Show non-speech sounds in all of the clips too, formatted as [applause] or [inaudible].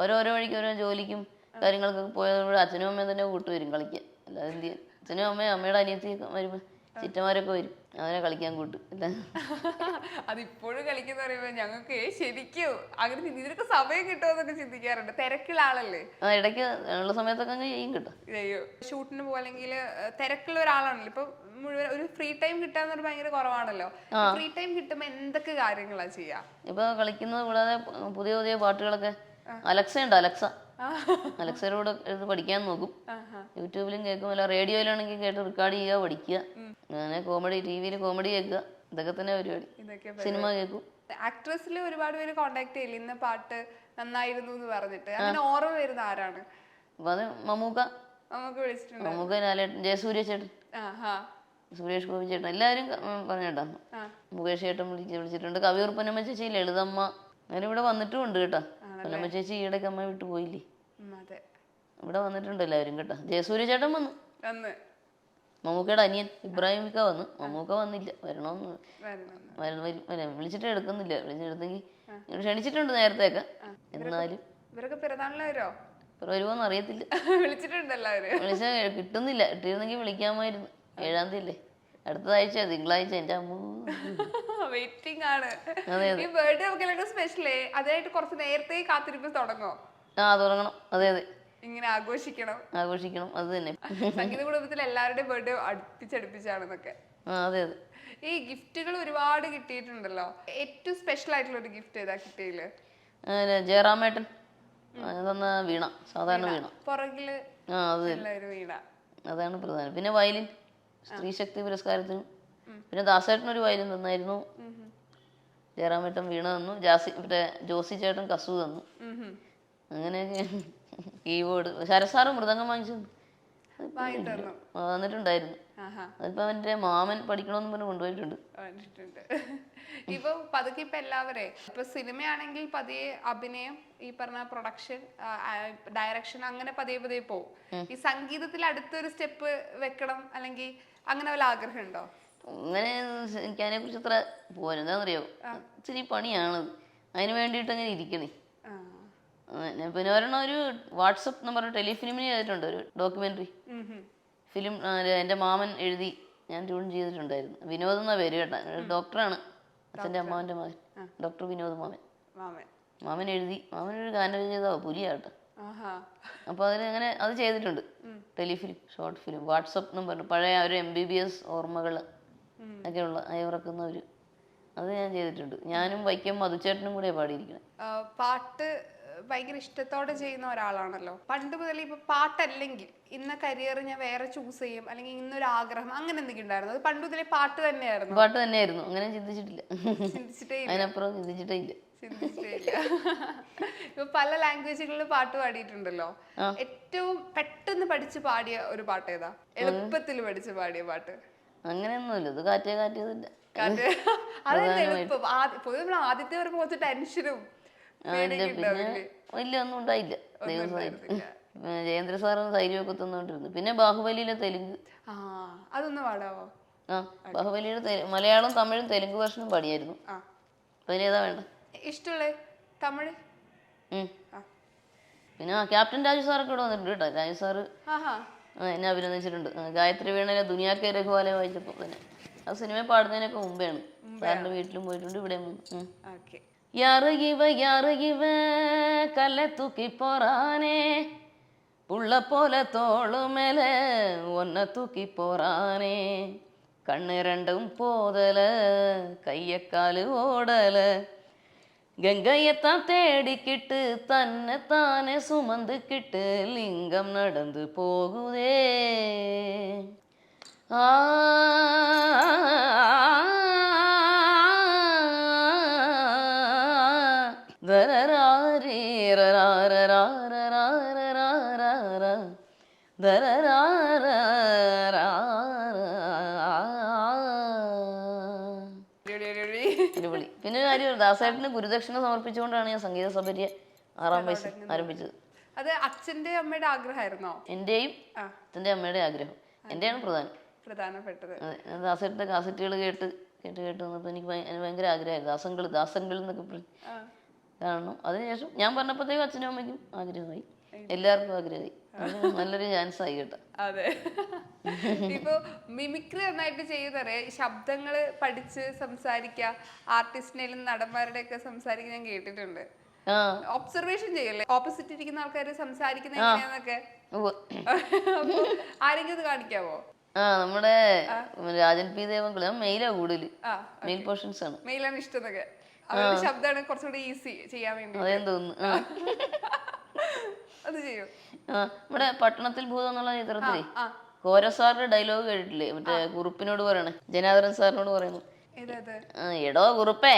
ഓരോരോ വഴിക്ക് ഓരോ ജോലിക്കും കാര്യങ്ങൾക്കൊക്കെ പോയതോടെ അച്ഛനും അമ്മയും തന്നെ കൂട്ടുവരും കളിക്കാൻ. അല്ലാതെ എന്ത് ചെയ്യാൻ? അച്ഛനും അമ്മയും അമ്മയുടെ അനിയത്തിയൊക്കെ വരുമ്പോൾ ചിറ്റമാരൊക്കെ വരും. അവരെ കളിക്കാൻ കൂട്ടും. അതിപ്പോഴും കളിക്കുന്ന പറയുമ്പോ ഞങ്ങൾക്ക് ശരിക്കും അങ്ങനെ ഇതിനൊക്കെ സമയം കിട്ടുമെന്നൊക്കെ ചിന്തിക്കാറുണ്ട്. തിരക്കുള്ള ആളല്ലേ? ആ ഇടയ്ക്ക് ഉള്ള സമയത്തൊക്കെ അങ്ങ് ചെയ്യും കേട്ടോ. അയ്യോ ഷൂട്ടിന് പോകുക അല്ലെങ്കിൽ തിരക്കുള്ള ഒരാളാണല്ലോ. ഇപ്പൊ മുഴുവൻ ഒരു ഫ്രീ ടൈം കിട്ടാന്ന് പറഞ്ഞാൽ ഭയങ്കര കുറവാണല്ലോ. ഫ്രീ ടൈം കിട്ടുമ്പോ എന്തൊക്കെ കാര്യങ്ങളാ ചെയ്യാ? ഇപ്പൊ കളിക്കുന്നത് കൂടാതെ പുതിയ പുതിയ പാട്ടുകളൊക്കെ അലക്സ. ഉണ്ട് അലക്സ അലക്സയോട് ഇത് പഠിക്കാൻ നോക്കും. യൂട്യൂബിലും കേൾക്കും അല്ല റേഡിയോയിലാണെങ്കിൽ കേട്ട് റെക്കോർഡ് ചെയ്യുക പഠിക്കുക. അങ്ങനെ കോമഡി ടി വിയിൽ കോമഡി കേൾക്കുക. ഇതൊക്കെ തന്നെ പരിപാടി. സിനിമ കേൾക്കും. ആക്ട്രസിൽ ഒരുപാട് പേര് കോണ്ടാക്ട് ചെയ്യില്ല. ഇന്ന പാട്ട് നന്നായിരുന്നു എന്ന് പറഞ്ഞിട്ട്. അങ്ങനെ ഓർമ്മ വരുന്ന ആരാണ്? അത് മമ്മൂക്ക. മമ്മൂക്ക വിളിച്ചിട്ടുണ്ട് മമ്മൂക്ക ലാലേട്ടൻ ജയസൂര്യ ചേട്ടൻ. സുരേഷ് ഗോപി ചേട്ടൻ. എല്ലാവരും പറഞ്ഞിട്ടാ. മുകേഷ് ചേട്ടൻ വിളിച്ച് വിളിച്ചിട്ടുണ്ട്. കവിയൂർ പൊന്നമ്മ ചേച്ചി ലളിതമ്മ. അങ്ങനെ ഇവിടെ വന്നിട്ടും ഉണ്ട് കേട്ടോ. പൊന്നമ്മ ചേച്ചി ഈയിടയ്ക്ക് അമ്മ വിട്ടു പോയില്ലേ? അതെ. ഇവിടെ വന്നിട്ടുണ്ട് എല്ലാവരും കേട്ടോ. ജയസൂര്യ ചേട്ടൻ വന്നു. മമ്മൂക്കയുടെ അനിയൻ ഇബ്രാഹിം ഇക്ക വന്നു. മമ്മൂക്ക വന്നില്ല. വരണോന്ന് വരണം വര- വരും- വിളിച്ചിട്ട് എടുക്കുന്നില്ല. വിളിച്ചെടുത്തെങ്കിൽ ക്ഷണിച്ചിട്ടുണ്ട് നേരത്തെയൊക്കെ. എന്നാലും ഇവരൊക്കെ പിറന്നാളിന് വരോ ഇപ്പൊ വരുമോന്ന് അറിയത്തില്ല [laughs] വിളിച്ചാൽ കിട്ടുന്നില്ല. കിട്ടിയിരുന്നെങ്കിൽ വിളിക്കാമായിരുന്നു. ഏഴാം തീയതി അല്ലേ അടുത്ത ആഴ്ച തിങ്കളാഴ്ച എന്റെ അമ്മ. വെയിറ്റിംഗ് ആണ്. അതെ, ഈ ബർത്ത്ഡേ ഒക്കെ സ്പെഷ്യലേ അതായിട്ട് കുറച്ച് നേരത്തെ കാത്തിരിപ്പ് തുടങ്ങോ? ആ തുടങ്ങണം. അതെ അതെ. ഇങ്ങനെ ആഘോഷിക്കണം. ആഘോഷിക്കണം. അത് തന്നെ. സംഗീത കുടുംബത്തിൽ എല്ലാവരുടെയും ബർത്ത്ഡേ അടുപ്പിച്ചടുപ്പിച്ചാണെന്നൊക്കെ. ആ അതെ അതെ. ഈ ഗിഫ്റ്റുകൾ ഒരുപാട് കിട്ടിയിട്ടുണ്ടല്ലോ. ഏറ്റവും സ്പെഷ്യൽ ആയിട്ടുള്ള ഒരു ഗിഫ്റ്റ് ഏതാ കിട്ടിയിൽ ജയറാമേട്ടൻ. ആ, തന്ന വീണ. സാധാരണ വീണ. പുറകിൽ ആ അത് തന്നെ. ഉള്ള ഒരു വീണ. അതാണ് പ്രധാനം. പിന്നെ വയലിൻ. സ്ത്രീശക്തി പുരസ്കാരത്തിനും. പിന്നെ ദാസേട്ടൻ ഒരു വയലിൻ തന്നായിരുന്നു ജയറാം ഏട്ടൻ ജയറാമേട്ടൻ വീണ തന്നു. ജാസി മറ്റേ ജോസി ചേട്ടൻ കസു തന്നു. അങ്ങനെയൊക്കെ കീബോർഡ്. ശരസാറ് മൃദംഗം വാങ്ങിച്ചു വന്നിട്ടുണ്ടായിരുന്നു. അതിപ്പോ അവന്റെ മാമൻ പഠിക്കണമെന്ന് പറഞ്ഞ് കൊണ്ടുപോയിട്ടുണ്ട്. ഇപ്പൊ പതുക്കെ ഇപ്പൊ എല്ലാവരെ ഇപ്പൊ സിനിമയാണെങ്കിൽ പതിയെ അഭിനയം ഈ പറഞ്ഞ പ്രൊഡക്ഷൻ ഡയറക്ഷൻ അങ്ങനെ പതിയെ പതിയെ പോകും ഈ സംഗീതത്തിൽ അടുത്തൊരു സ്റ്റെപ്പ് വെക്കണം അല്ലെങ്കിൽ അങ്ങനെ വല്ല ആഗ്രഹം ഉണ്ടോ അങ്ങനെ എനിക്ക് അതിനെ കുറിച്ച് അത്ര പോരാ എന്താണെന്നറിയോ ഇച്ചിരി പണിയാണ്. അതിന് വേണ്ടിയിട്ട് അങ്ങനെ ഇരിക്കണേ പിന്നെ ഒരെണ്ണം ഒരു വാട്സപ്പ് നമ്പർ പറഞ്ഞ ടെലിഫിലിമിന് ചെയ്തിട്ടുണ്ട് ഒരു ഡോക്യുമെന്ററി. ഫിലിം എന്റെ മാമൻ എഴുതി ഞാൻ ട്യൂൺ ചെയ്തിട്ടുണ്ടായിരുന്നു. വിനോദ് എന്നാ പേര് കേട്ടാ. ഡോക്ടറാണ്. അച്ഛന്റെ അമ്മാവന്റെ മകൻ ഡോക്ടർ വിനോദ് മാമൻ. മാമൻ. എഴുതി മാമൻ ഒരു ഗാനം ചെയ്താ പുലിയാട്ടോ. അപ്പോൾ അതിനങ്ങനെ അത് ചെയ്തിട്ടുണ്ട്. ടെലിഫിലിം ഷോർട്ട് ഫിലിം വാട്സപ്പ് എന്നും പറഞ്ഞു. പഴയ ഒരു എം ബി ബി എസ് ഓർമ്മകൾ ഒക്കെയുള്ള അയവിറക്കുന്ന ഒരു അത് ഞാൻ ചെയ്തിട്ടുണ്ട്. ഞാനും വൈക്കം മധുച്ചേട്ടനും കൂടെ പാടിയിരിക്കണം. പാട്ട് ഭയങ്കര ഇഷ്ടത്തോടെ ചെയ്യുന്ന ഒരാളാണല്ലോ. പണ്ട് മുതൽ ഇപ്പൊ പാട്ടല്ലെങ്കിൽ ഇന്ന കരിയർ ഞാൻ വേറെ ചൂസ് ചെയ്യും അല്ലെങ്കിൽ ഇന്നൊരു ആഗ്രഹം അങ്ങനെ എന്തെങ്കിലും ഉണ്ടായിരുന്നു. അത് പണ്ട് മുതലേ പാട്ട് തന്നെയായിരുന്നു. പാട്ട് തന്നെയായിരുന്നു. അങ്ങനെ ചിന്തിച്ചിട്ടില്ല. ചിന്തിച്ചിട്ടേ. അതിനപ്പുറം ചിന്തിച്ചിട്ടേ ഇല്ല. ഇപ്പൊ പല ലാംഗ്വേജുകളിൽ പാട്ട് പാടിയിട്ടുണ്ടല്ലോ. ഏറ്റവും പെട്ടെന്ന് പഠിച്ചു പാടിയ ഒരു പാട്ട് ഏതാ? എളുപ്പത്തിൽ പഠിച്ചു പാടിയ പാട്ട്. അങ്ങനെയൊന്നുമില്ല. ഇത് കാറ്റേ കാറ്റിയതില്ല കാറ്റ്. അതല്ല എളുപ്പം? ആദ്യ- പൊതുവെ നമ്മൾ ആദ്യത്തെ വരുമ്പോ കുറച്ച് ടെൻഷനും പിന്നെ വലിയ ഒന്നും ഉണ്ടായില്ല. [laughs] ജയേന്ദ്ര സാറും ധൈര്യമൊക്കെ തന്നോണ്ടിരുന്നു പിന്നെ ബാഹുബലിയിലെ തെലുങ്ക്. അതൊന്ന് പാടാവോ? ആ ബാഹുബലിയുടെ മലയാളം തമിഴും തെലുങ്ക് ഭക്ഷണം പാടിയായിരുന്നു. അപ്പൊ അതിലേതാ വേണ്ട ഇഷ്ടമുള്ള തമിഴ്? പിന്നെ ക്യാപ്റ്റൻ രാജു സാറൊക്കെ ഇവിടെ വന്നിട്ടുണ്ട് കേട്ടോ. രാജു സാറ് എന്നെ അഭിനന്ദിച്ചിട്ടുണ്ട്. ഗായത്രി വീണയിലെ ദുനിയാക്കെ രഘുവാല വായിച്ചപ്പോൾ തന്നെ. ആ സിനിമ പാടുന്നതിനൊക്കെ മുമ്പേണ് സാറിന്റെ വീട്ടിലും പോയിട്ടുണ്ട് ഇവിടെ യറുകിവ യറുകിവ കല തൂക്കി പോറാനേ. പുള്ള പോലെ തോളുമേലെ ഒന്ന തൂക്കി പോറാനേ. കണ്ണ് രണ്ടും പോതൽ കയ്യക്കാൽ ഓടൽ. கங்கையத்தான் தேடிக்கிட்டு தன்னை தானே சுமந்துக்கிட்டு லிங்கம் நடந்து போகுதே. ஆ അടിപൊളി പിന്നെ ഒരു കാര്യം ദാസേട്ടന് ഗുരുദക്ഷിണ സമർപ്പിച്ചുകൊണ്ടാണ് ഞാൻ സംഗീത സഭയെ ആറാം വയസ്സിൽ ആരംഭിച്ചത്. അത് അച്ഛന്റെ അമ്മയുടെ ആഗ്രഹമായിരുന്നോ? എന്റെയും അച്ഛന്റെ അമ്മയുടെ ആഗ്രഹം. എന്റെയാണ് പ്രധാനം. പ്രധാനപ്പെട്ടത്. ദാസേട്ടന്റെ കാസറ്റുകൾ കേട്ട് കേട്ട് കേട്ട് വന്നപ്പോൾ എനിക്ക് ഭയ- ഭയങ്കര ആഗ്രഹമായിരുന്നു ദാസങ്ങൾ ദാസങ്ങൾ എന്നൊക്കെ കാണണം അതിനുശേഷം ഞാൻ പറഞ്ഞപ്പോഴത്തേക്കും അച്ഛനും അമ്മയ്ക്കും ആഗ്രഹമായി. എല്ലാവർക്കും ആഗ്രഹമായി. നല്ലൊരു ചാൻസ് ആയി കേട്ടോ. അതെ. ഇപ്പൊ മിമിക്രി നന്നായിട്ട് ചെയ്യുന്നറിയ ശബ്ദങ്ങൾ പഠിച്ച് സംസാരിക്ക ആർട്ടിസ്റ്റിനേലും നടന്മാരുടെ ഒക്കെ സംസാരിക്കാൻ ഞാൻ കേട്ടിട്ടുണ്ട്. ഒബ്സർവേഷൻ ചെയ്യല്ലേ? ഓപ്പോസിറ്റ് ഇരിക്കുന്ന ആൾക്കാർ സംസാരിക്കുന്ന എങ്ങനെയാന്നൊക്കെ. ആരെങ്കിലും കാണിക്കാവോ? ആ നമ്മുടെ രാജൻ പി ദേവൻകുളം മെയിലാ കൂടുതൽ മെയിൽ പോർഷൻസ് ആണ് മെയിലാണ് ഇഷ്ടം ശബ്ദമാണ് കുറച്ചുകൂടി ഈസി ചെയ്യാൻ വേണ്ടി അതേം തോന്നുന്നു ആ. അത് ചെയ്യും. ആ നമ്മുടെ പട്ടണത്തിൽ ഭൂതം എന്നുള്ള ചിത്രത്തിലേ കോര സാറിന്റെ ഡയലോഗ് കേട്ടിട്ടില്ലേ? മറ്റേ കുറുപ്പിനോട് പറയണേ. ജനാദരൻ സാറിനോട് പറയുന്നു ആ, എടോ കുറുപ്പേ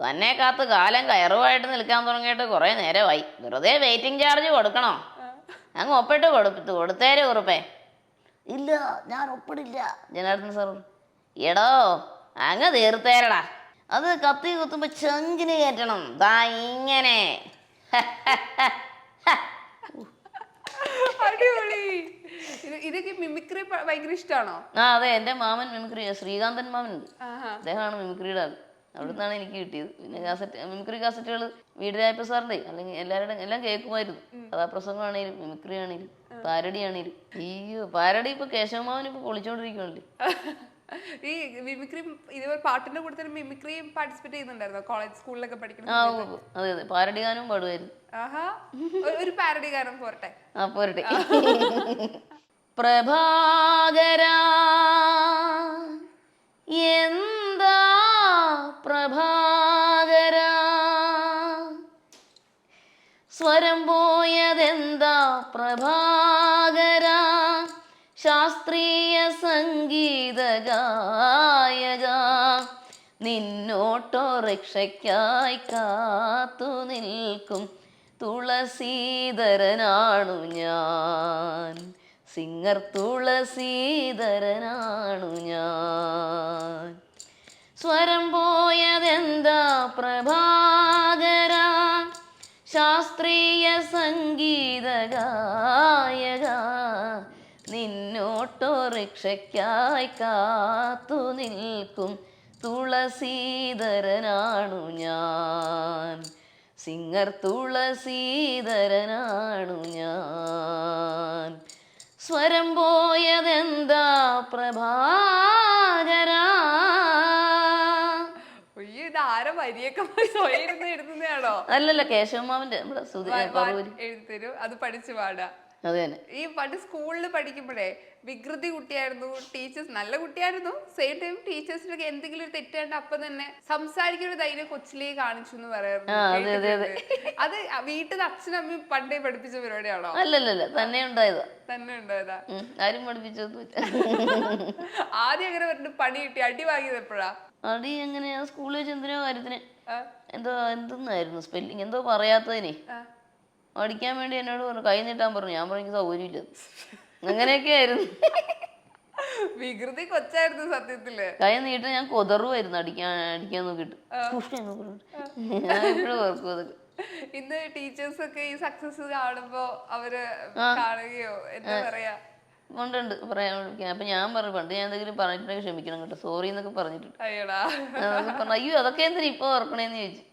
തന്നെ കാത്ത് കാലം കയറുമായിട്ട് നിൽക്കാൻ തുടങ്ങിയിട്ട് കുറെ നേരമായി. വെറുതെ വെയിറ്റിംഗ് ചാർജ് കൊടുക്കണോ? അങ്ങ് ഒപ്പിട്ട് കൊടുത്തു കൊടുത്തേരെ കുറുപ്പേ. ഇല്ല ഞാൻ ഒപ്പിടില്ല. ജനാർദ്ദൻ സാർ എടോ അങ്ങ് തീർത്തേരടാ. അത് കത്തി കുത്തുമ്പോ ചെങ്കിന് കയറ്റണം. ദാ ഇങ്ങനെ [laughs] അടിപൊളി ഇത് ഇതൊക്കെ മിമിക്രി ഭയങ്കര ഇഷ്ടമാണോ ആ അതെ എന്റെ മാമൻ മിമിക്രി ശ്രീകാന്തൻ മാമൻ ഉണ്ട് അദ്ദേഹമാണ് മിമിക്രിയുടെ ആൾ അവിടുന്നാണ് എനിക്ക് കിട്ടിയത്. പിന്നെ കാസറ്റ് മിമിക്രി കാസറ്റുകൾ വീടിരായപ്പ സാറിന്റെ അല്ലെങ്കിൽ എല്ലാവരുടെ എല്ലാം കേൾക്കുമായിരുന്നു. കഥാപ്രസംഗമാണേലും മിമിക്രി ആണേലും പാരഡി ആണേലും. അയ്യോ പാരഡി ഇപ്പൊ കേശവമാവൻ ഇപ്പൊ പൊളിച്ചോണ്ടിരിക്കുന്നുണ്ട് [laughs] ഈ മിമിക്രി ഇതുപോലെ പാട്ടിന്റെ കൂടെ തന്നെ മിമിക്രിയും പാർട്ടിസിപ്പേറ്റ് ചെയ്യുന്നുണ്ടായിരുന്നോ? കോളേജ് സ്കൂളിലൊക്കെ പഠിക്കുന്ന അതെ അതെ. പാരഡി ഗാനവും പാടുമായിരുന്നു. ആഹാ. ഒരു പാരഡി ഗാനം പോരട്ടെ. ആ പോരട്ടെ. പ്രഭാകര എന്താ പ്രഭാകര? സ്വരം പോയതെന്താ പ്രഭാകര? ശാസ്ത്രീയ സംഗീത ഗായക നിന്നോട്ടോറിക്ഷയ്ക്കായി കാത്തു നിൽക്കും തുളസീധരനാണു ഞാൻ. സിംഗർ തുളസീധരനാണു ഞാൻ. സ്വരം പോയതെന്താ പ്രഭാകര? ശാസ്ത്രീയ സംഗീത ഗായക. നിന്നോട്ടോറിക്ഷയ്ക്കായി കാത്തു നിൽക്കും തുളസീധരനാണു ഞാൻ. സിംഗർ തുളസീധരനാണു ഞാൻ. സ്വരം പോയതെന്താ പ്രഭാകര? അല്ലല്ല കേശവമാവിന്റെ നമ്മുടെ എഴുതി തരും. അത് പഠിച്ചു പാടാ. അത് തന്നെ. ഈ പണ്ട് സ്കൂളിൽ പഠിക്കുമ്പോഴേ വികൃതി കുട്ടിയായിരുന്നു ടീച്ചേഴ്സ് നല്ല കുട്ടിയായിരുന്നു. സെയിം ടൈം ടീച്ചേഴ്സിനൊക്കെ എന്തെങ്കിലും ഒരു തെറ്റുണ്ട് അപ്പൊ തന്നെ സംസാരിക്കുന്ന ധൈര്യം കൊച്ചിലേ കാണിച്ചു എന്ന് പറയാറുണ്ട്. അതെ, വീട്ടിൽ അമ്മയും പണ്ടേ പഠിപ്പിച്ച പരിപാടിയാണോ? അല്ലല്ലല്ല തന്നെ ഉണ്ടായതാ. തന്നെ ഉണ്ടായതാ. ആരും പഠിപ്പിച്ചൊന്നുമില്ല ആദ്യം അങ്ങനെ പറഞ്ഞു പണി കിട്ടി അടി വാങ്ങിയത് എപ്പോഴാ? അടി എങ്ങനെയാ? സ്കൂളിൽ വെച്ച് എന്തിനോ കാര്യത്തിന്? എന്തോ എന്തെന്നായിരുന്നു? സ്പെല്ലിങ് എന്തോ പറയാത്തതിനെ. അടിക്കാൻ വേണ്ടി എന്നോട് പറഞ്ഞു കൈ നീട്ടാൻ പറഞ്ഞു. ഞാൻ പറഞ്ഞു "എനിക്ക് സൗകര്യമില്ല. അങ്ങനെയൊക്കെ ആയിരുന്നു വികൃതി കൊച്ചായിരുന്നു സത്യത്തിൽ. കൈ നീട്ടാൻ ഞാൻ കൊതറുമായിരുന്നു അടിക്കാൻ അടിക്കാൻ നോക്കിട്ട് ഞാൻ ഓർക്കും അതൊക്കെ. ഇന്ന് ടീച്ചേഴ്സ് ഒക്കെ ഈ സക്സസ് കാണുമ്പോ അവർ കാണുകയോ? എന്താ പറയാ? ഉണ്ട് പറയാൻ വിളിക്കാൻ അപ്പൊ ഞാൻ പറഞ്ഞു പണ്ട് ഞാൻ എന്തെങ്കിലും പറഞ്ഞിട്ടുണ്ടെങ്കിൽ ക്ഷമിക്കണം കേട്ടോ. സോറി എന്നൊക്കെ പറഞ്ഞിട്ടുണ്ട്. അയ്യോ അതൊക്കെ എന്തിനാ ഇപ്പൊ ഓർക്കണേന്ന് ചോദിച്ചു.